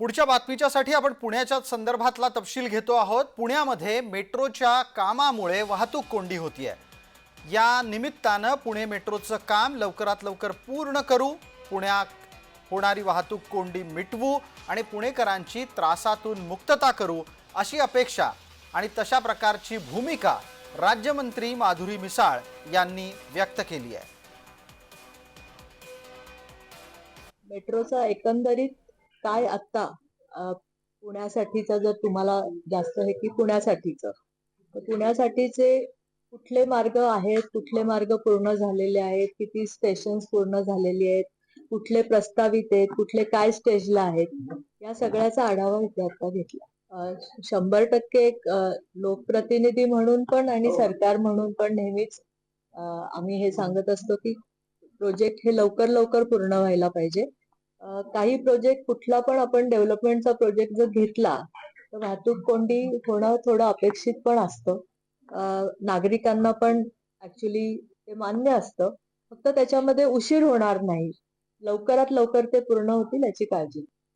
पुढच्या बातमीच्यासाठी आपण पुण्याच्या संदर्भातला तपशील घेतो आहोत. पुण्यामध्ये मेट्रोच्या कामामुळे वाहतूक कोंडी होतीये. या निमित्तानं पुणे मेट्रोचं काम लवकरात लवकर पूर्ण करू. पुण्यात होणारी वाहतूक कोंडी मिटवू आणि पुणेकरांची त्रासातून मुक्तता करू अशी अपेक्षा आणि तशा प्रकारची भूमिका राज्यमंत्री माधुरी मिसाळ यांनी व्यक्त केली आहे. मेट्रोचा एकंदरीत काय आत्ता पुण्यासाठीचा पुण्यासाठीचं जर तुम्हाला जास्त हे की पुण्यासाठीचं? तर पुण्यासाठीचे कुठले मार्ग आहेत कुठले मार्ग पूर्ण झालेले आहेत किती स्टेशन्स पूर्ण झालेली आहेत कुठले प्रस्तावित आहेत कुठले काय स्टेजला आहेत या सगळ्याचा आढावा इथे आता घेतला. शंभर टक्के एक लोकप्रतिनिधी म्हणून पण आणि सरकार म्हणून पण नेहमीच आम्ही हे सांगत असतो की प्रोजेक्ट हे लवकर लवकर पूर्ण व्हायला पाहिजे. काही प्रोजेक्ट कुठला पण आपण डेव्हलपमेंटचा प्रोजेक्ट जर घेतला तर वाहतूक कोंडी होणं थोडं अपेक्षित पण असतं. नागरिकांना पण ऍक्च्युली ते मान्य असतं. फक्त त्याच्यामध्ये उशीर होणार नाही. लवकरात लवकर ते पूर्ण होतील याची काळजी.